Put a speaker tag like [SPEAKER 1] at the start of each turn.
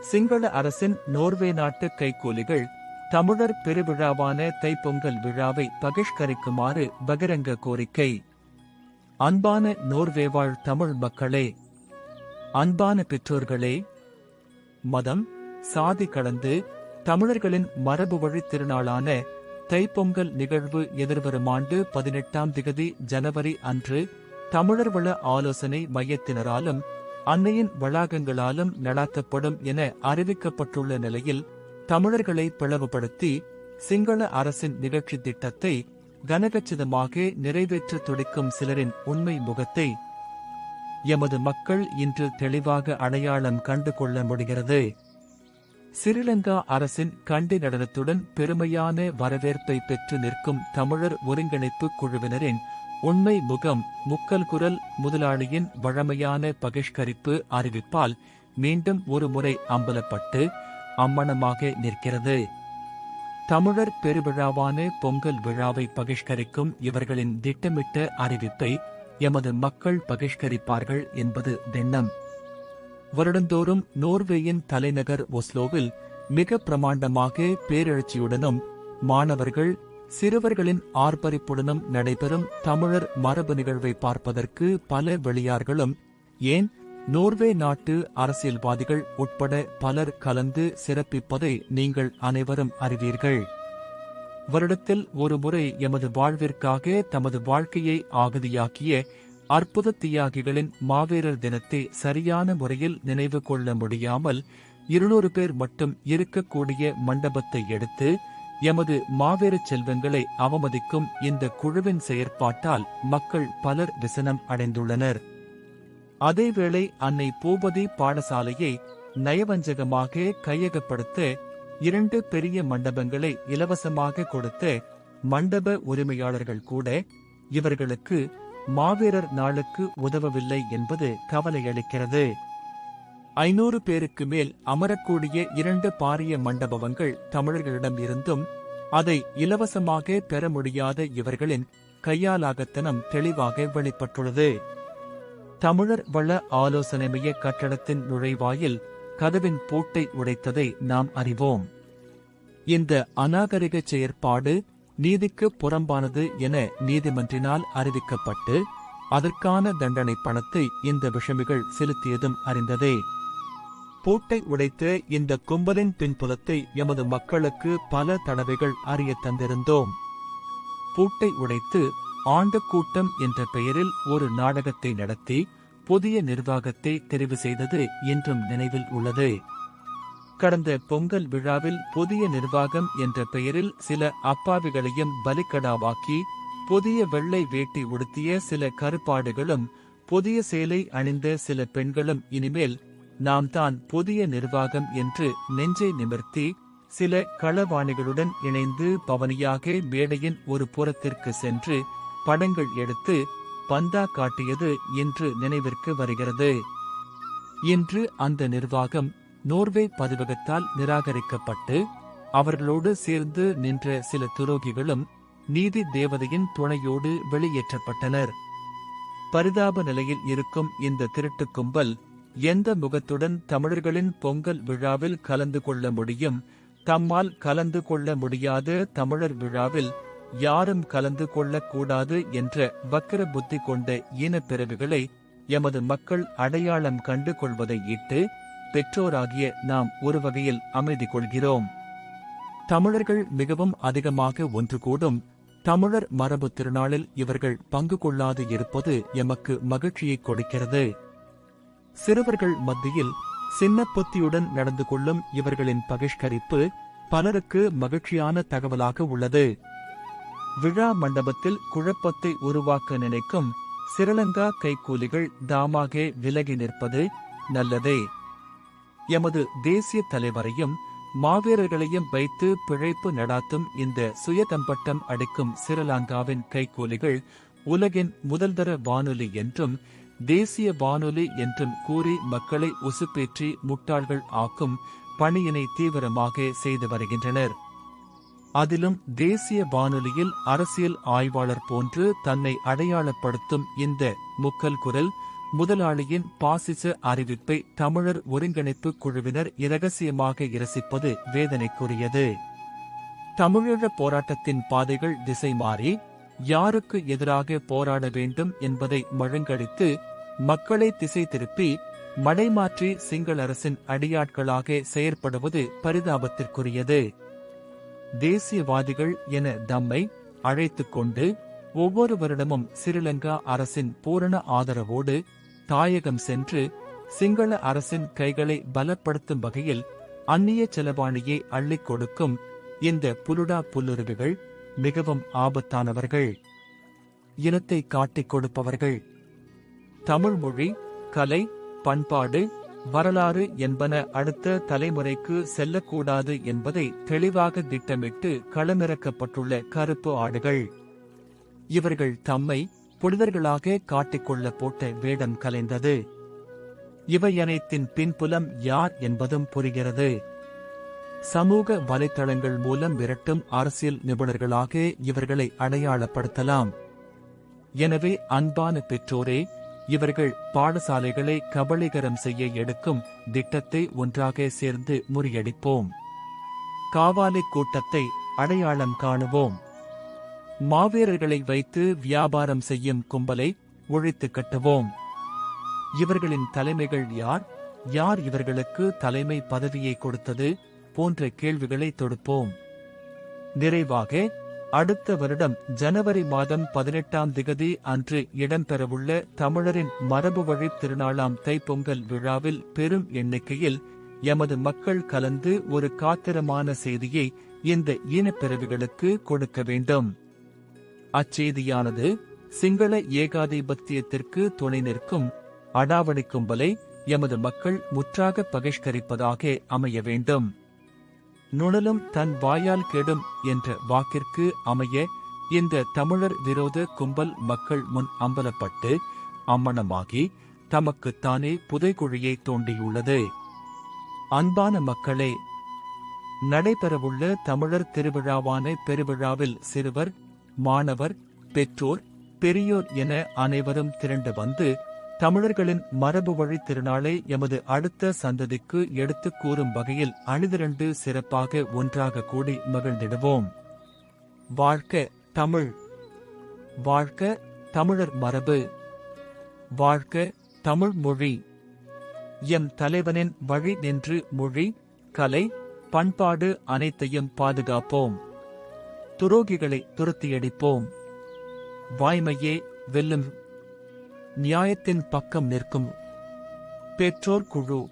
[SPEAKER 1] சிங்கள அரசின் நோர்வே நாட்டு கைக்கூலிகள் தமிழர் பெருவிழாவான தைப்பொங்கல் விழாவை பகிஷ்கரிக்குமாறு பகிரங்க கோரிக்கை. அன்பான நோர்வே வாழ் தமிழ் மக்களே அன்பான பெற்றோர்களே மதம் சாதி கடந்து தமிழர்களின் மரபு வழி திருநாளான தைப்பொங்கல் நிகழ்வு எதிர்வரும் ஆண்டு பதினெட்டாம் திகதி ஜனவரி அன்று தமிழர் வள ஆலோசனை மையத்தினராலும் அன்னையின் வளாகங்களாலும் நடாத்தப்படும் என அறிவிக்கப்பட்டுள்ள நிலையில் தமிழர்களை பிளவுபடுத்தி சிங்கள அரசின் நிகழ்ச்சி திட்டத்தை கனகச்சிதமாக நிறைவேற்ற துடிக்கும் சிலரின் உண்மை முகத்தை எமது மக்கள் இன்று தெளிவாக அடையாளம் கண்டு கொள்ள முடிகிறது. சிறிலங்கா அரசின் கண்டி நடனத்துடன் பெருமையான வரவேற்பை பெற்று நிற்கும் தமிழர் ஒருங்கிணைப்பு குழுவினரின் உண்மை முகம் முக்கல் குரல் முதலாளியின் வழமையான பகிஷ்கரிப்பு அறிவிப்பால் மீண்டும் ஒரு முறை அம்பலப்பட்டு அம்மணமாக நிற்கிறது. தமிழர் பெருவிழாவான பொங்கல் விழாவை பகிஷ்கரிக்கும் இவர்களின் திட்டமிட்ட அறிவிப்பை எமது மக்கள் பகிஷ்கரிப்பார்கள் என்பது திண்ணம் வருடந்தோறும் நோர்வேயின் தலைநகர் ஒஸ்லோவில் மிக பிரமாண்டமாக பேரெழுச்சியுடனும் மாணவர்கள் சிறுவர்களின் ஆர்ப்பரிப்புடனும் நடைபெறும் தமிழர் மரபு நிகழ்வை பார்ப்பதற்கு பல வெளியார்களும் ஏன் நோர்வே நாட்டு அரசியல்வாதிகள் உட்பட பலர் கலந்து சிறப்பிப்பதை நீங்கள் அனைவரும் அறிவீர்கள். வருடத்தில் ஒரு முறை எமது வாழ்விற்காக தமது வாழ்க்கையை ஆகுதியாக்கிய அற்புத தியாகிகளின் மாவீரர் தினத்தை சரியான முறையில் நினைவு கொள்ள முடியாமல் இருநூறு பேர் மட்டும் இருக்கக்கூடிய மண்டபத்தை எடுத்து எமது மாவேறு செல்வங்களை அவமதிக்கும் இந்த குழுவின் செயற்பாட்டால் மக்கள் பலர் விசனம் அடைந்துள்ளனர். அதேவேளை அன்னை பூபதி பாடசாலையை நயவஞ்சகமாக கையகப்படுத்த இரண்டு பெரிய மண்டபங்களை இலவசமாக கொடுத்த மண்டப உரிமையாளர்கள் கூட இவர்களுக்கு மாவீரர் நாளுக்கு உதவவில்லை என்பது கவலையளிக்கிறது. ஐநூறு பேருக்கு மேல் அமரக்கூடிய இரண்டு பாரிய மண்டபங்கள் தமிழர்களிடம் இருந்தும் அதை இலவசமாக பெற முடியாத இவர்களின் கையாலாகத்தனம் தெளிவாக வெளிப்பட்டுள்ளது. தமிழர் வள ஆலோசனை மைய கட்டடத்தின் நுழைவாயில் கதவின் பூட்டை உடைத்ததை நாம் அறிவோம். இந்த அநாகரிக செயற்பாடு நீதிக்கு புறம்பானது என நீதிமன்றினால் அறிவிக்கப்பட்டு அதற்கான தண்டனை பணத்தை இந்த விஷமிகள் செலுத்தியதும் அறிந்ததே. பூட்டை உடைத்த இந்த கும்பலின் பின்புலத்தை எமது மக்களுக்கு பல தடவைகள் அறிய தந்திருந்தோம். பூட்டை உடைத்து ஆண்டு கூட்டம் என்ற பெயரில் ஒரு நாடகத்தை நடத்தி புதிய நிர்வாகத்தை தெரிவு செய்தது என்றும் நினைவில் உள்ளது. கடந்த பொங்கல் விழாவில் புதிய நிர்வாகம் என்ற பெயரில் சில அப்பாவிகளையும் பலிக்கடாவாக்கி புதிய வெள்ளை வேட்டி உடுத்திய சில கருப்பாடுகளும் புதிய சேலை அணிந்த சில பெண்களும் இனிமேல் நாம் தான் புதிய நிர்வாகம் என்று நெஞ்சை நிமிர்த்தி சில களவாணிகளுடன் இணைந்து பவனியாக மேடையின் ஒரு புறத்திற்கு சென்று படங்கள் எடுத்து பந்தா காட்டியது என்று நினைவிற்கு வருகிறது. இன்று அந்த நிர்வாகம் நோர்வே பதிவகத்தால் நிராகரிக்கப்பட்டு அவர்களோடு சேர்ந்து நின்ற சில துரோகிகளும் நீதி தேவதையின் துணையோடு வெளியேற்றப்பட்டனர். பரிதாப நிலையில் இருக்கும் இந்த திருட்டு கும்பல் எந்த முகத்துடன் தமிழர்களின் பொங்கல் விழாவில் கலந்து கொள்ள முடியும் தம்மால் கலந்து கொள்ள முடியாத தமிழர் விழாவில் யாரும் கலந்து கொள்ளக்கூடாது என்ற வக்கர புத்தி கொண்ட ஈனப்பிறவிகளை எமது மக்கள் அடையாளம் கண்டு கொள்வதை இட்டு பெற்றோராகிய நாம் ஒரு வகையில் அமைதி கொள்கிறோம் தமிழர்கள் மிகவும் அதிகமாக ஒன்று கூடும் தமிழர் மரபு திருநாளில் இவர்கள் பங்கு கொள்ளாது இருப்பது எமக்கு மகிழ்ச்சியை கொடுக்கிறது. சிறுவர்கள் மத்தியில் சின்ன புத்தியுடன் நடந்து கொள்ளும் இவர்களின் பகிஷ்கரிப்பு பலருக்கு மகிழ்ச்சியான தகவலாக உள்ளது. விழா மண்டபத்தில் குழப்பத்தை உருவாக்க நினைக்கும் சிறிலங்கா கைக்கூலிகள் தாமாக விலகி நிற்பது நல்லதே. எமது தேசிய தலைவரையும் மாவீரர்களையும் வைத்து பிழைப்பு நடாத்தும் இந்த சுயதம்பட்டம் அடிக்கும் சிறிலங்காவின் கைக்கூலிகள் உலகின் முதல்தர வானொலி என்றும் தேசிய வானொலி என்றும் கூறி மக்களை உசுப்பேற்றி முட்டாள்கள் ஆக்கும் பணியினை தீவிரமாக செய்து வருகின்றனர். அதிலும் தேசிய வானொலியில் அரசியல் ஆய்வாளர் போன்று தன்னை அடையாளப்படுத்தும் இந்த முக்கல் குரல் முதலாளியின் பாசிச அறிவிப்பை தமிழர் ஒருங்கிணைப்பு குழுவினர் இரகசியமாக இரசிப்பது வேதனைக்குரியது. தமிழீழ போராட்டத்தின் பாதைகள் திசை மாறி யாருக்கு எதிராக போராட வேண்டும் என்பதை மழுங்கடித்து மக்களை திசை திருப்பி மடைமாற்றி சிங்கள அரசின் அடியாட்களாக செயற்படுவது பரிதாபத்திற்குரியது. தேசியவாதிகள் என தம்மை அழைத்துக் கொண்டு ஒவ்வொரு வருடமும் சிறிலங்கா அரசின் பூரண ஆதரவோடு தாயகம் சென்று சிங்கள அரசின் கைகளை பலப்படுத்தும் வகையில் அந்நிய செலவாணியை அள்ளிக் கொடுக்கும் இந்த புலுடா புல்லுருவிகள் மிகவும் ஆபத்தானவர்கள். இனத்தை காட்டிக் கொடுப்பவர்கள். தமிழ் மொழி கலை பண்பாடு வரலாறு என்பன அடுத்த தலைமுறைக்கு செல்லக்கூடாது என்பதை தெளிவாக திட்டமிட்டு களமிறக்கப்பட்டுள்ள கருப்பு ஆடுகள். இவர்கள் தம்மை புனிதர்களாக காட்டிக்கொள்ள போட்ட வேடம் கலைந்தது. இவையனைத்தின் பின்புலம் யார் என்பதும் புரிகிறது. சமூக வலைத்தளங்கள் மூலம் விரட்டும் அரசியல் நிபுணர்களாக இவர்களை அடையாளப்படுத்தலாம். எனவே அன்பான பெற்றோரே இவர்கள் பாடசாலைகளை கபலீகரம் செய்ய எடுக்கும் திட்டத்தை ஒன்றாக சேர்ந்து முறியடிப்போம். காவாலி கூட்டத்தை அடையாளம் காணுவோம். மாவீரர்களை வைத்து வியாபாரம் செய்யும் கும்பலை ஒழித்து கட்டுவோம். இவர்களின் தலைமைகள் யார்? யார் இவர்களுக்கு தலைமை பதவியை கொடுத்தது? போன்ற கேள்விகளை தொடுப்போம். நிறைவாக அடுத்த வருடம் ஜனவரி மாதம் பதினெட்டாம் திகதி அன்று இடம்பெறவுள்ள தமிழரின் மரபு வழி திருநாளாம் தைப்பொங்கல் விழாவில் பெரும் எண்ணிக்கையில் எமது மக்கள் கலந்து ஒரு காத்திரமான செய்தியை இந்த ஈனப்பிறவிகளுக்கு கொடுக்க வேண்டும். அச்செய்தியானது சிங்கள ஏகாதிபத்தியத்திற்கு துணை நிற்கும் அடாவடி கும்பலை எமது மக்கள் முற்றாக பகிஷ்கரிப்பதாக அமைய வேண்டும். நுணலும் தன் வாயால் கெடும் என்ற வாக்கிற்கு அமைய இந்த தமிழர் விரோத கும்பல் மக்கள் முன் அம்பலப்பட்டு அம்மணமாகி தமக்குத்தானே புதைக்குழியை தோண்டியுள்ளது. அன்பான மக்களே நடைபெறவுள்ள தமிழர் திருவிழாவான பெருவிழாவில் சிறுவர் மாணவர் பெற்றோர் பெரியோர் என அனைவரும் திரண்டு வந்து தமிழர்களின் மரபு வழி திருநாளை எமது அடுத்த சந்ததிக்கு எடுத்துக் கூறும் வகையில் அணிதிரண்டு சிறப்பாக ஒன்றாக கூடி மகிழ்ந்திடுவோம். வாழ்க்க தமிழ். வாழ்க்க தமிழர் மரபு. வாழ்க்க தமிழ் மொழி. எம் தலைவனின் வழி நின்று மொழி கலை பண்பாடு அனைத்தையும் பாதுகாப்போம். துரோகிகளை துரத்தியடிப்போம். வாய்மையே வெல்லும். நியாயத்தின் பக்கம் நிற்கும். பெற்றோர் குழு.